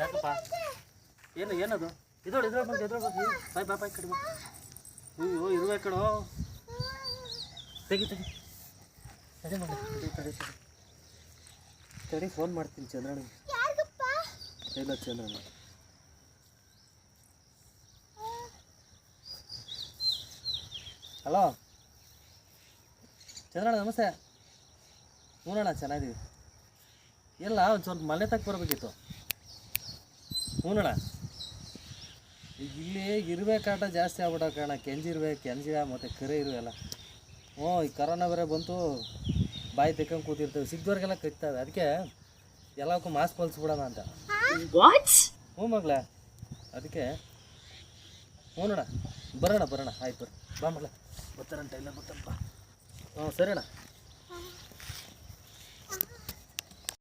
ಯಾಕಪ್ಪ? ಏನು ಏನದು? ಇದೋಳು ಇದ್ರೊಳ ಬಂದು ಎದ್ರೊಳ ಬಂದು. ಬಾಯ್ ಬಾಯ್ ಬಾಯ್ ಕಡಿಮೆ. ಅಯ್ಯೋ ಇರುವೆ ಕಡೋ ತೆಗಿ ತೆಗಿ. ತಡಿ ಮಾಡಿ ತಡಿ ತಡಿ ತಡಿ ಫೋನ್ ಮಾಡ್ತೀನಿ ಚಂದ್ರಣ್ಣ ಇಲ್ಲ ಚಂದ್ರಣ್ಣ. ಹಲೋ? ಚಂದ್ರಣ್ಣ ನಮಸ್ತೆ. ನೋಡೋಣ ಚೆನ್ನಾಗಿದ್ದೀವಿ. ಇಲ್ಲ ಒಂದು ಸ್ವಲ್ಪ ಮನೆ ತಕ್ಕ ಬರಬೇಕಿತ್ತು. ಈಗ ಇಲ್ಲಿ ಇರಬೇಕಾಟ ಕಾಟ ಜಾಸ್ತಿ ಆಗ್ಬಿಟ್ಟ ಕಾರಣ ಕೆಂಜಿರ್ಬೇಕು ಕೆಂಜಿಯ ಮತ್ತು ಕರೆ ಇರುವೆಲ್ಲ ಹ್ಞೂ ಈ ಕರೋನಾ ಬೇರೆ ಬಂತು ಬಾಯಿ ತೆಕ್ಕೊಂಡು ಕೂತಿರ್ತೇವೆ. ಸಿಗ್ದವ್ರಿಗೆಲ್ಲ ಕಚ್ತವೆ ಅದಕ್ಕೆ ಎಲ್ಲಕ್ಕೂ ಮಾಸ್ಕ್ ಹೊಲಿಸ್ಬಿಡೋಣ ಅಂತ. ಹ್ಞೂ ಮಗ್ಲ ಅದಕ್ಕೆ ಹ್ಞೂ ಅಣ್ಣ ಬರೋಣ ಬರೋಣ. ಆಯ್ತು ಬರ್ರಿ ಬಾ ಮಗ್ಲ ಬರ್ತಾರಂಟ ಟೈಲರ್ ಬರ್ತಾರಪ್ಪ ಹ್ಞೂ ಸರಿ ಅಣ್ಣ